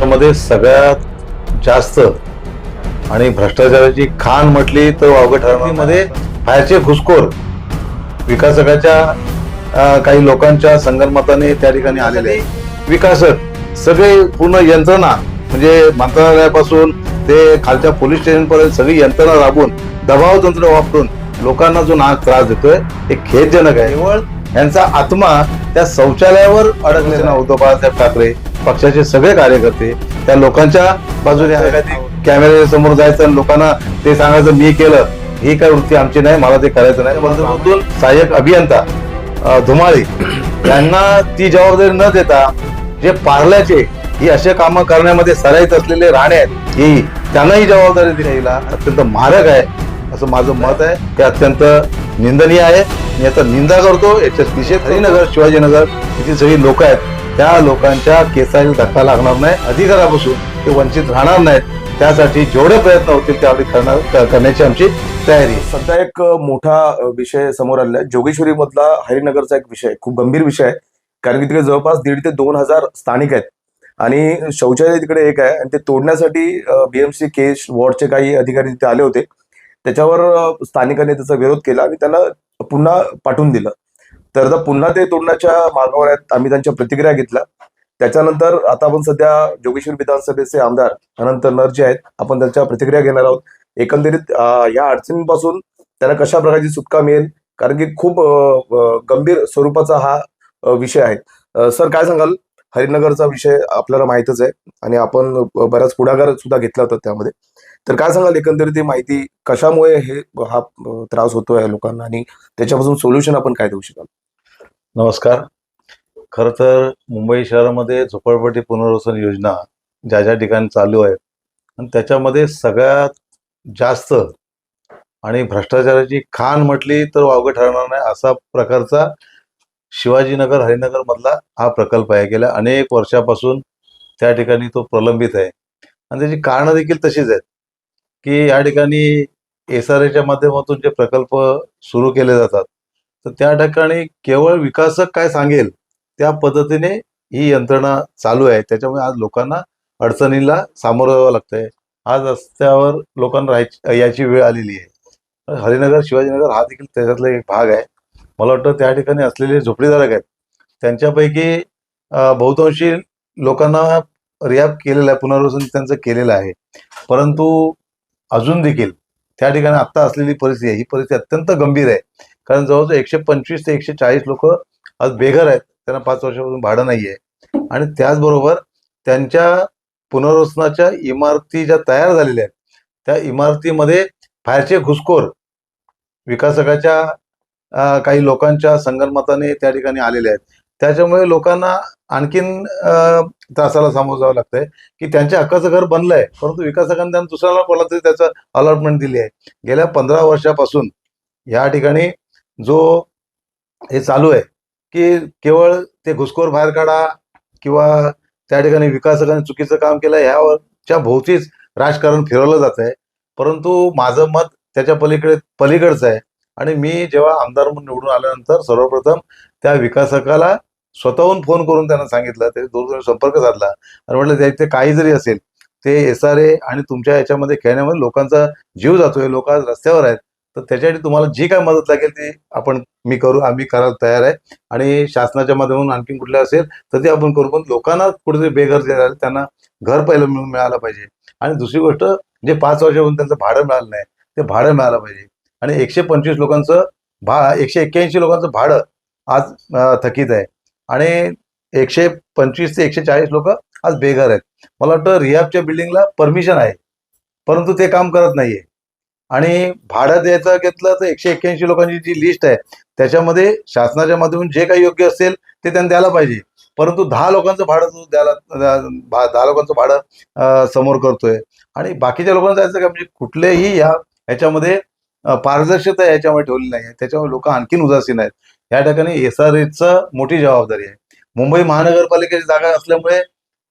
महाराष्ट्रामध्ये सगळ्यात जास्त आणि भ्रष्टाचाराची खाण म्हटली तर वावगं ठरण्यामध्ये बाहेरचे घुसखोर विकासकाच्या काही लोकांच्या संगणमताने त्या ठिकाणी आलेले आहे. विकासक सगळे पूर्ण यंत्रणा म्हणजे मंत्रालयापासून ते खालच्या पोलीस स्टेशन पर्यंत सगळी यंत्रणा राबून दबाव तंत्र वापरून लोकांना जो नाग त्रास देतोय हे खेदजनक आहे केवळ यांचा आत्मा त्या शौचालयावर अडकलेला ना उद्धव बाळासाहेब ठाकरे पक्षाचे सगळे कार्यकर्ते त्या लोकांच्या बाजूने. कॅमेऱ्याच्या समोर जायचं लोकांना ते सांगायचं मी केलं. ही काय वृत्ती आमची नाही मला ते करायचं नाही. सहाय्यक अभियंता धुमाळे यांना ती जबाबदारी न देता जे पार्ल्याचे ही असे कामं करण्यामध्ये सराईत असलेले राणे आहेत ही त्यांना ही जबाबदारी द्यायला अत्यंत मारक आहे. असं माझं मत आहे. हे अत्यंत निंदनीय आहे. मी आता निंदा करतो याच्या दिशेत हरिनगर शिवाजीनगर इथे सगळी लोक आहेत. त्या लोकांच्या केसाला धक्का लागणार नाही. अधिकारापासून ते वंचित राहणार नाहीत. त्यासाठी जेवढे प्रयत्न होतील त्यावेळी करणार करण्याची आमची तयारी सध्या एक मोठा विषय समोर आलेला आहे. जोगेश्वरी मधला हरिनगरचा एक विषय खूप गंभीर विषय आहे. कारण की तिकडे जवळपास दीड ते दोन हजार स्थानिक आहेत. आणि शौचालय तिकडे एक आहे. आणि ते तोडण्यासाठी बीएमसी केस वॉर्डचे काही अधिकारी तिथे आले होते. त्याच्यावर स्थानिकांनी त्याचा विरोध केला आणि त्याला पुन्हा पाठवून दिलं. तर आता पुन्हा ते तोडण्याच्या मार्गावर आहेत आम्ही त्यांच्या प्रतिक्रिया घेतल्या. त्याच्यानंतर आता आपण सध्या जोगेश्वर विधानसभेचे आमदार अनंत नर जे आहेत आपण त्यांच्या प्रतिक्रिया घेणार आहोत. एकंदरीत या अडचणींपासून त्यांना कशा प्रकारची सुटका मिळेल? कारण की खूप गंभीर स्वरूपाचा हा विषय आहे. सर काय सांगाल? हरिनगरचा विषय आपल्याला माहितच आहे आणि आपण बऱ्याच बराच पुढाकार सुद्धा घेतला होता त्यामध्ये. तर काय सांगाल एकंदरीत ही माहिती कशामुळे हे हा त्रास त्रास होतोय लोकांना आणि त्याच्यापासून सोल्युशन आपण काय देऊ शकाल? नमस्कार. खर तर मुंबई शहरामध्ये झोपडपट्टी पुनर्वसन योजना ज्या ज्या ठिकाणी चालू आहेत आणि त्याच्यामध्ये सगळ्यात जास्त आणि भ्रष्टाचाराची खाण म्हटली तर वावगं ठरणार नाही असा प्रकारचा शिवाजीनगर हरिनगर मधला हा प्रकल्प आहे. गेल्या अनेक वर्षापासून त्या ठिकाणी तो प्रलंबित आहे. आणि त्याची कारणं देखील तशीच आहेत. की या ठिकाणी एस आर एच्या माध्यमातून जे प्रकल्प सुरू केले जातात तर त्या ठिकाणी केवळ विकासक काय सांगेल त्या पद्धतीने ही यंत्रणा चालू आहे. त्याच्यामुळे आज लोकांना अडचणीला सामोरं जावं लागतंय. आज रस्त्यावर लोकांना राहायची याची वेळ आलेली आहे. हरिनगर शिवाजीनगर हा देखील त्याच्यातला एक भाग आहे. मला वाटतं त्या ठिकाणी असलेले झोपडीधारक आहेत त्यांच्यापैकी बहुतांशी लोकांना रियाब केलेला आहे पुनर्वसन त्यांचं केलेलं आहे. परंतु अजून देखील त्या ठिकाणी आत्ता असलेली परिस्थिती आहे. ही परिस्थिती अत्यंत गंभीर आहे. कारण जवळजवळ एकशे पंचवीस ते एकशे चाळीस लोक आज बेघर आहेत. त्यांना पाच वर्षापासून भाडं नाही आहे आणि त्याचबरोबर त्यांच्या पुनर्वसनाच्या इमारती ज्या तयार झालेल्या आहेत त्या इमारतीमध्ये बाहेरचे घुसखोर विकासकाच्या काही लोकांच्या संगनमताने त्या ठिकाणी आलेले आहेत. त्याच्यामुळे लोकांना आणखीन त्रासाला सामोरं जावं लागतंय की त्यांच्या हक्काचं घर बनलं आहे परंतु विकासकांनी त्यांना दुसऱ्याला कोणाला तरी त्याचं अलॉटमेंट दिली आहे. गेल्या पंधरा वर्षापासून या ठिकाणी जो हे चालू आहे की केवळ ते घुसखोर बाहेर काढा किंवा त्या ठिकाणी विकासकांनी चुकीचं काम केलं ह्यावरच्या भोवतीच राजकारण फिरवलं जात आहे. परंतु माझं मत त्याच्या पलीकडे पलीकडचं आहे. आणि मी जेव्हा आमदार म्हणून निवडून आल्यानंतर सर्वप्रथम त्या विकासकाला स्वतःहून फोन करून त्यांना सांगितलं ते दूरध्वनी संपर्क साधला आणि म्हटलं त्याचे काही जरी असेल ते एस आर ए आणि तुमच्या याच्यामध्ये खेळण्यामध्ये लोकांचा जीव जातोय लोक आज रस्त्यावर आहेत तर त्याच्यासाठी तुम्हाला जी काय मदत लागेल ती आपण मी करू आम्ही करायला तयार आहे आणि शासनाच्या माध्यमातून आणखी कुठल्या असेल तर ते आपण करू पण लोकांना कुठेतरी बेघर जे राहिले त्यांना घर पहिलं मिळून मिळालं पाहिजे आणि दुसरी गोष्ट जे पाच वर्षापासून त्यांचं भाडं मिळालं नाही ते भाडं मिळालं पाहिजे आणि एकशे पंचवीस लोकांचं भा एकशे एक्क्याऐंशी लोकांचं भाडं आज थकीत आहे. आणि एकशे पंचवीस ते एकशे चाळीस लोक आज बेघर आहेत. मला वाटतं रिहाबच्या बिल्डिंगला परमिशन आहे परंतु ते काम करत नाहीये. आणि भाडं द्यायचं घेतलं तर एकशे एक्क्याऐंशी लोकांची जी लिस्ट आहे त्याच्यामध्ये शासनाच्या माध्यमातून जे काही योग्य असेल ते त्यांना द्यायला पाहिजे. परंतु दहा लोकांचं भाडं द्यायला दहा लोकांचं भाडं समोर करतोय. आणि बाकीच्या लोकांना जायचं का म्हणजे कुठलेही या ह्याच्यामध्ये पारदर्शकता याच्यामुळे ठेवली नाही आहे त्याच्यामुळे लोक आणखीन उदासीन आहेत. या ठिकाणी एस आर मोठी जबाबदारी आहे. मुंबई महानगरपालिकेची जागा असल्यामुळे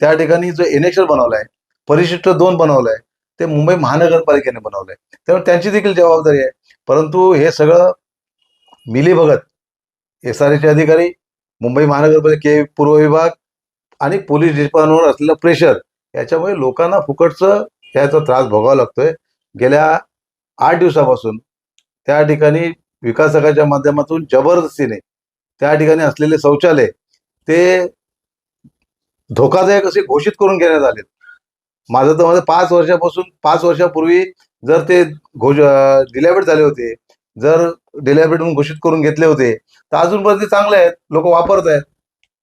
त्या ठिकाणी जो एनेक्शर बनवलाय आहे परिशिष्ट दोन बनवलं आहे ते मुंबई महानगरपालिकेने बनवलंय. त्यामुळे त्यांची देखील जबाबदारी आहे. परंतु हे सगळं मिलीभगत एस आर एचे अधिकारी मुंबई महानगरपालिके पूर्व विभाग आणि पोलीस डिपार्टमेंटवर असलेलं प्रेशर याच्यामुळे लोकांना फुकटचं याचा त्रास भोगावा लागतोय. गेल्या आठ दिवसापासून त्या ठिकाणी विकासकाच्या माध्यमातून जबरदस्तीने त्या ठिकाणी असलेले शौचालय ते धोकादायक असे घोषित करून घेण्यात आले. माझं तर माझं पाच वर्षापासून पाच वर्षापूर्वी जर ते घोष डिलॅबेट झाले होते जर डिलॅबेट म्हणून घोषित करून घेतले होते तर अजूनपर्यंत ते चांगले आहेत लोक वापरत आहेत.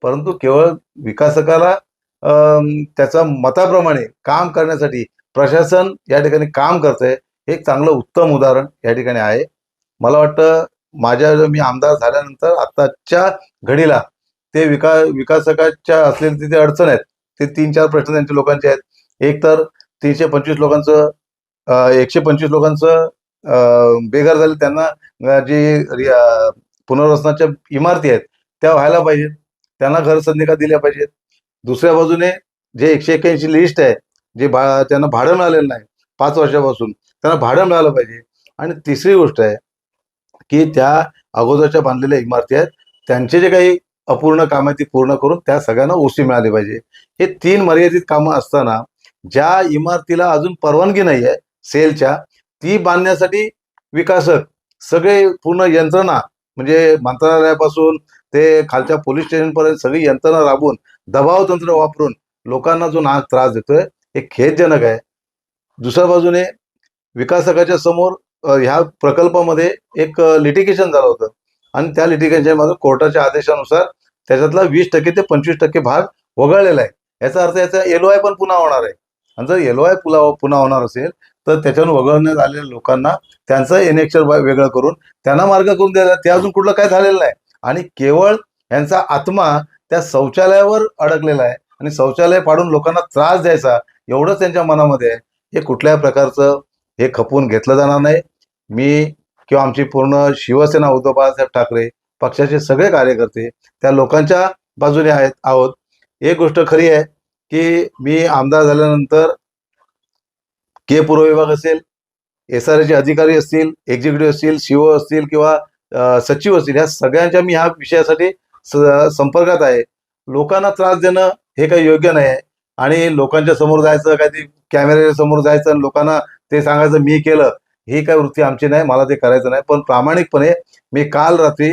परंतु केवळ विकासकाला त्याचा मताप्रमाणे काम करण्यासाठी प्रशासन या ठिकाणी काम करतंय हे एक चांगलं उत्तम उदाहरण या ठिकाणी आहे. मला वाटतं माझ्या मी आमदार झाल्यानंतर आताच्या घडीला ते विका विकासकाच्या असलेले तिथे अडचण आहेत. ते तीन चार प्रश्न त्यांच्या लोकांचे आहेत. एक तर तीनशे पंचवीस लोकांचं एकशे पंचवीस लोकांचं बेघर झाले. त्यांना जे जी पुनर्वसनाच्या इमारती आहेत त्या व्हायला पाहिजेत. त्यांना घर संधिका दिल्या पाहिजेत. दुसऱ्या बाजूने जे एकशे एक्क्याऐंशी लिस्ट आहे जे भा त्यांना भाडं मिळालेलं नाही पाच वर्षापासून त्यांना भाडं मिळालं पाहिजे. आणि तिसरी गोष्ट आहे की त्या अगोदरच्या बांधलेल्या इमारती आहेत त्यांचे जे काही अपूर्ण काम आहे ती पूर्ण करून त्या सगळ्यांना ओसी मिळाली पाहिजे. हे तीन मर्यादित कामं असताना ज्या इमारतीला अजून परवानगी नाही आहे सेलच्या ती बांधण्यासाठी विकासक सगळे पूर्ण यंत्रणा म्हणजे मंत्रालयापासून ते खालच्या पोलीस स्टेशनपर्यंत सगळी यंत्रणा राबवून दबाव तंत्र वापरून लोकांना जो नाग त्रास देतोय हे खेदजनक आहे. दुसऱ्या बाजूने विकासकाच्या समोर ह्या प्रकल्पामध्ये एक लिटिगेशन झालं होतं. आणि त्या लिटिगेशनमध्ये कोर्टाच्या आदेशानुसार त्याच्यातला वीस टक्के ते पंचवीस टक्के भाग वगळलेला आहे. याचा अर्थ याचा एल आय पण पुन्हा होणार आहे. आणि जर एल आय पुला पुन्हा होणार असेल तर त्याच्यावर वगळण्यात आलेल्या लोकांना त्यांचं एनेक्चर वेगळं करून त्यांना मार्ग करून द्यायला ते अजून कुठलं काय झालेलं नाही. आणि केवळ यांचा आत्मा त्या शौचालयावर अडकलेला आहे. आणि शौचालय पाडून लोकांना त्रास द्यायचा एवढंच त्यांच्या मनामध्ये आहे. हे कुठल्याही प्रकारचं हे खपवून घेतलं जाणार नाही. मी किंवा आमची पूर्ण शिवसेना उद्धव बाळासाहेब ठाकरे पक्षाचे सगळे कार्यकर्ते त्या लोकांच्या बाजूने आहेत आहोत. एक गोष्ट खरी आहे की मी आमदार झाल्यानंतर के पूर्व विभाग असेल एस आर चे अधिकारी असतील एक्झिक्युटिव्ह असतील सीओ असतील किंवा सचिव असतील ह्या सगळ्यांच्या मी ह्या विषयासाठी संपर्कात आहे. लोकांना त्रास देणं हे काही योग्य नाही आहे. आणि लोकांच्या समोर जायचं काही कॅमेऱ्याच्या समोर जायचं आणि लोकांना ते सांगायचं मी केलं. ही काय वृत्ती आमची नाही मला ते करायचं नाही. पण प्रामाणिकपणे मी काल रात्री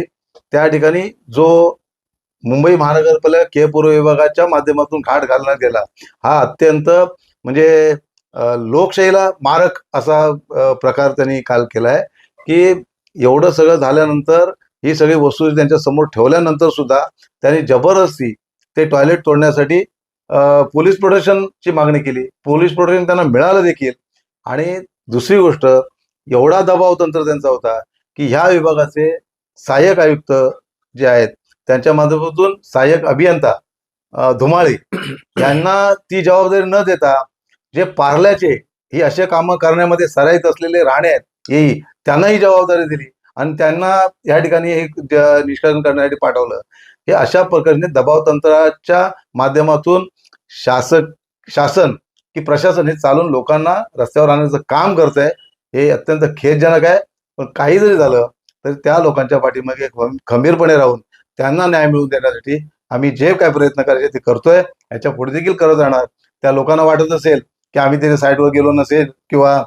त्या ठिकाणी जो मुंबई महानगरपालिका के पूर्व विभागाच्या माध्यमातून घाट घालण्यात गेला हा अत्यंत म्हणजे लोकशाहीला मारक असा प्रकार त्यांनी काल केलाय की एवढं सगळं झाल्यानंतर ही सगळी वस्तू त्यांच्यासमोर ठेवल्यानंतर सुद्धा त्यांनी जबरदस्ती ते टॉयलेट तोडण्यासाठी पोलीस प्रोटेक्शनची मागणी केली. पोलीस प्रोटेक्शन त्यांना मिळालं देखील. आणि दुसरी गोष्ट एवढा दबाव तंत्र त्यांचा होता की ह्या विभागाचे सहाय्यक आयुक्त जे आहेत त्यांच्या माध्यमातून सहाय्यक अभियंता धुमाळे यांना ती जबाबदारी न देता जे पार्ल्याचे ही असे कामं करण्यामध्ये सराईत असलेले राणे आहेत येई त्यांना ही जबाबदारी दिली आणि त्यांना या ठिकाणी हे निष्कासन करण्यासाठी पाठवलं. हे अशा प्रकारे दबाव तंत्राच्या माध्यमातून शासक शासन की प्रशासन हे चालून लोकांना रस्त्यावर आणण्याचं काम करत आहे हे अत्यंत खेदजनक आहे. पण काही जरी झालं तरी त्या लोकांच्या पाठीमागे खंबीरपणे राहून त्यांना न्याय मिळवून देण्यासाठी आम्ही जे काय प्रयत्न करायचे ते करतोय. याच्यापुढे देखील करत राहणार. त्या लोकांना वाटत असेल की आम्ही त्याच्या साईटवर गेलो नसेल किंवा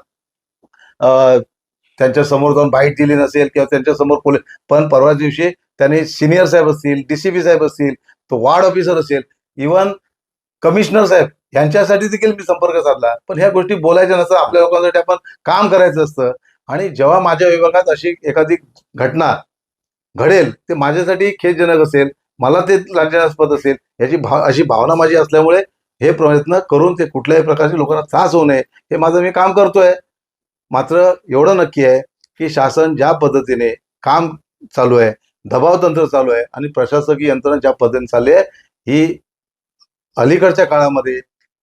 त्यांच्यासमोर जाऊन बाईट दिली नसेल किंवा त्यांच्यासमोर पोलीस पण परवा दिवशी त्यांनी सिनियर साहेब असतील डीसीपी साहेब असतील तो वार्ड ऑफिसर असेल इवन कमिशनर साहेब यांच्यासाठी देखील मी संपर्क साधला. पण ह्या गोष्टी बोलायच्या नसतं आपल्या लोकांसाठी आपण काम करायचं असतं. आणि जेव्हा माझ्या विभागात अशी एखादी घटना घडेल ते माझ्यासाठी खेदजनक असेल मला ते लांछनास्पद असेल याची भाव अशी भावना माझी असल्यामुळे हे प्रयत्न करून ते कुठल्याही प्रकारचे लोकांना त्रास होऊ नये हे माझं मी काम करतोय. मात्र एवढं नक्की आहे की शासन ज्या पद्धतीने काम चालू आहे दबाव तंत्र चालू आहे आणि प्रशासकीय यंत्रणा ज्या पद्धतीने चालली आहे ही अलीकडच्या काळामध्ये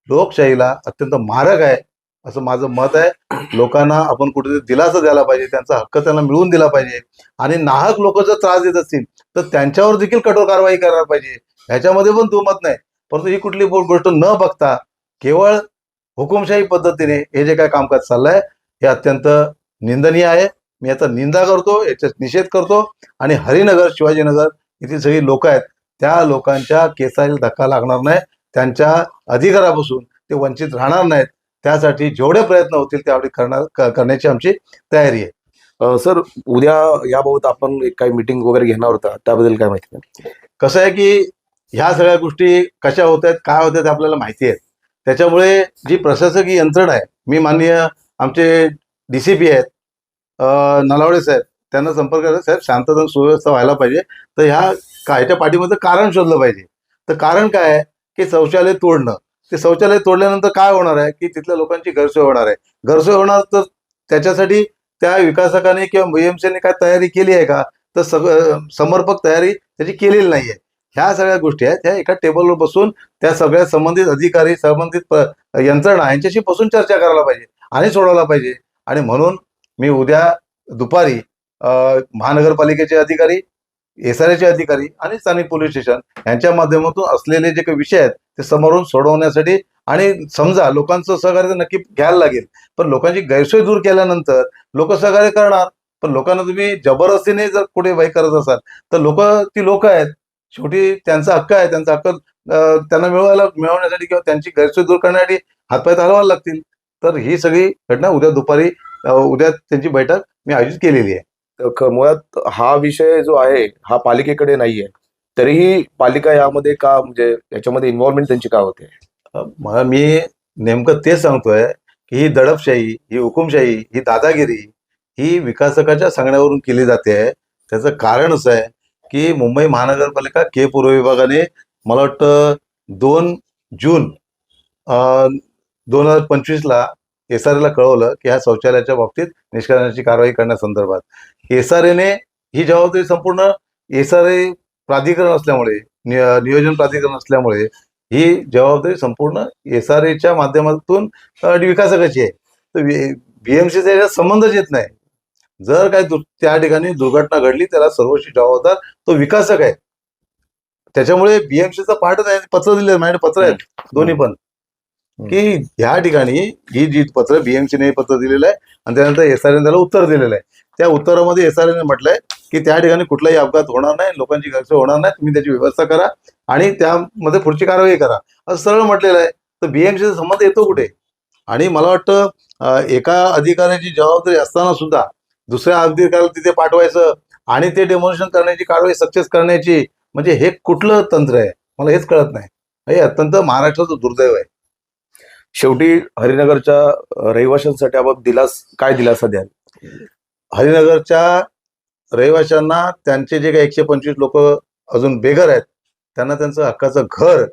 लोकशाहीला अत्यंत मारक आहे असं माझं मत आहे. लोकांना आपण कुठेतरी दिलासा द्यायला पाहिजे त्यांचा हक्क त्यांना मिळवून दिला पाहिजे. आणि नाहक लोक जर त्रास देत असतील तर त्यांच्यावर देखील कठोर कारवाई करायला पाहिजे. ह्याच्यामध्ये पण दुमत नाही. परंतु ही कुठली गोष्ट न बघता केवळ हुकुमशाही पद्धतीने हे जे काय कामकाज चाललंय हे अत्यंत निंदनीय आहे. मी याचा निंदा करतो याचा निषेध करतो. आणि हरिनगर शिवाजीनगर इथे सगळी लोक आहेत त्या लोकांच्या केसाला धक्का लागणार नाही. त्यांच्या अधिकारापासून ते वंचित राहणार नाहीत. त्यासाठी जेवढे प्रयत्न होतील त्यावेळी करणार करण्याची आमची तयारी आहे. सर उद्या याबाबत आपण एक काही मीटिंग वगैरे घेणार होता. त्याबद्दल काय माहिती नाही. कसं आहे की ह्या सगळ्या गोष्टी कशा होत आहेत काय होत आहेत आपल्याला माहिती आहे. त्याच्यामुळे जी प्रशासकीय यंत्रणा आहे मी माननीय आमचे डी सी पी आहेत नलावडे साहेब त्यांना संपर्क साहेब शांतता सुव्यवस्था व्हायला पाहिजे. तर ह्या कायच्या पाठीमध्ये कारण शोधलं पाहिजे. तर कारण काय आहे? की शौचालय तोडणं. ते शौचालय तोडल्यानंतर काय होणार आहे? की तिथल्या लोकांची घरसोय होणार आहे. घरसोय होणार तर त्याच्यासाठी त्या विकासकाने किंवा बीएमसीने काय तयारी केली आहे का? तर सगळं समर्पक तयारी त्याची केलेली नाही आहे ह्या सगळ्या गोष्टी आहेत. ह्या एका टेबलवर बसून त्या सगळ्या संबंधित अधिकारी संबंधित यंत्रणा यांच्याशी बसून चर्चा करायला पाहिजे आणि सोडवला पाहिजे. आणि म्हणून मी उद्या दुपारी महानगरपालिकेचे अधिकारी एस आर एचे अधिकारी आणि स्थानिक पोलीस स्टेशन यांच्या माध्यमातून असलेले जे काही विषय आहेत ते समोरून सोडवण्यासाठी आणि समजा लोकांचं सहकार्य नक्की घ्यायला लागेल पण लोकांची गैरसोय दूर केल्यानंतर लोक सहकार्य करणार पण लोकांना तुम्ही जबरदस्तीने जर कुठे वाई करत असाल तर लोक ती लोक आहेत शेवटी त्यांचा हक्क आहे त्यांचा हक्क त्यांना मिळवायला मिळवण्यासाठी किंवा त्यांची गैरसोय दूर करण्यासाठी हातपाय हलवायला लागतील. तर ही सगळी घटना उद्या दुपारी उद्या त्यांची बैठक मी आयोजित केलेली आहे. मुळात हा विषय जो आहे हा पालिकेकडे नाहीये. तरीही पालिका यामध्ये का म्हणजे याच्यामध्ये इन्व्हॉल्वमेंट त्यांची का होते? मला मी नेमकं तेच सांगतोय की ही दडपशाही ही हुकुमशाही ही दादागिरी ही विकासकाच्या सांगण्यावरून केली जाते. आहे त्याचं कारण असं आहे की मुंबई महानगरपालिका के पूर्व विभागाने मला वाटतं दोन जून दोन हजार पंचवीसला एस आर एला कळवलं की ह्या शौचालयाच्या बाबतीत निष्कर्षणाची कारवाई करण्यासंदर्भात. एस आर एने ही जबाबदारी संपूर्ण एस आर ए प्राधिकरण असल्यामुळे नियोजन प्राधिकरण असल्यामुळे ही जबाबदारी संपूर्ण एस आर एच्या माध्यमातून विकासकाची आहे. तर बीएमसीचा याच्यात संबंधच येत नाही. जर काही दु- त्या ठिकाणी दुर्घटना घडली त्याला सर्वस्वी जबाबदार तो विकासक आहे. त्याच्यामुळे बीएमसीचा पार्ट नाही पत्र दिले माझ्याकडे पत्र आहेत दोन्ही पण. की ह्या ठिकाणी ही जी पत्र बीएमसीने पत्र दिलेलं आहे आणि त्यानंतर एस आर त्याला उत्तर दिलेलं आहे. त्या उत्तरामध्ये एस आर म्हटलंय की त्या ठिकाणी कुठलाही अपघात होणार नाही लोकांची गैरसोय होणार नाही तुम्ही त्याची व्यवस्था करा आणि त्यामध्ये पुढची कारवाई करा. असं सरळ म्हटलेलं आहे. तर बीएमसीचा संबंध येतो कुठे? आणि मला वाटतं एका अधिकाऱ्याची जबाबदारी असताना सुद्धा दुसऱ्या अधिकाऱ्याला तिथे पाठवायचं आणि ते डेमोनेशन करण्याची कारवाई सक्सेस करण्याची म्हणजे हे कुठलं तंत्र आहे? मला हेच कळत नाही. हे अत्यंत महाराष्ट्राचं दुर्दैव आहे. शेवटी हरिनगरच्या रहिवाशांसाठी आपण दिलास काय दिलासा द्याल? हरिनगरच्या रहिवाशांना त्यांचे जे काही एकशे पंचवीस लोक अजून बेघर आहेत त्यांना त्यांचं हक्काचं घर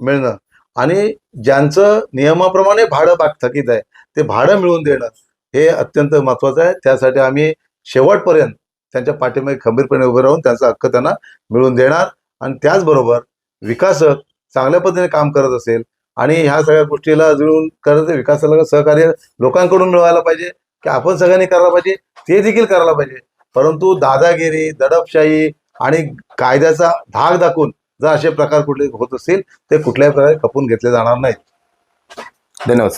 मिळणं आणि ज्यांचं नियमाप्रमाणे भाडं बाग थकीत आहे ते भाडं मिळवून देणं हे अत्यंत महत्वाचं आहे. त्यासाठी आम्ही शेवटपर्यंत त्यांच्या पाठीमागे खंबीरपणे उभे राहून त्यांचा हक्क त्यांना मिळवून देणार आणि त्याचबरोबर विकासक चांगल्या पद्धतीने काम करत असेल आणि ह्या सगळ्या गोष्टीला जुळून करत विकासाला सहकार्य लोकांकडून मिळवायला पाहिजे की आपण सगळ्यांनी करायला पाहिजे ते देखील करायला पाहिजे. परंतु दादागिरी दडपशाही आणि कायद्याचा धाक दाखवून जर असे प्रकार कुठले होत असतील ते कुठल्याही प्रकारे खपून घेतले जाणार नाहीत. धन्यवाद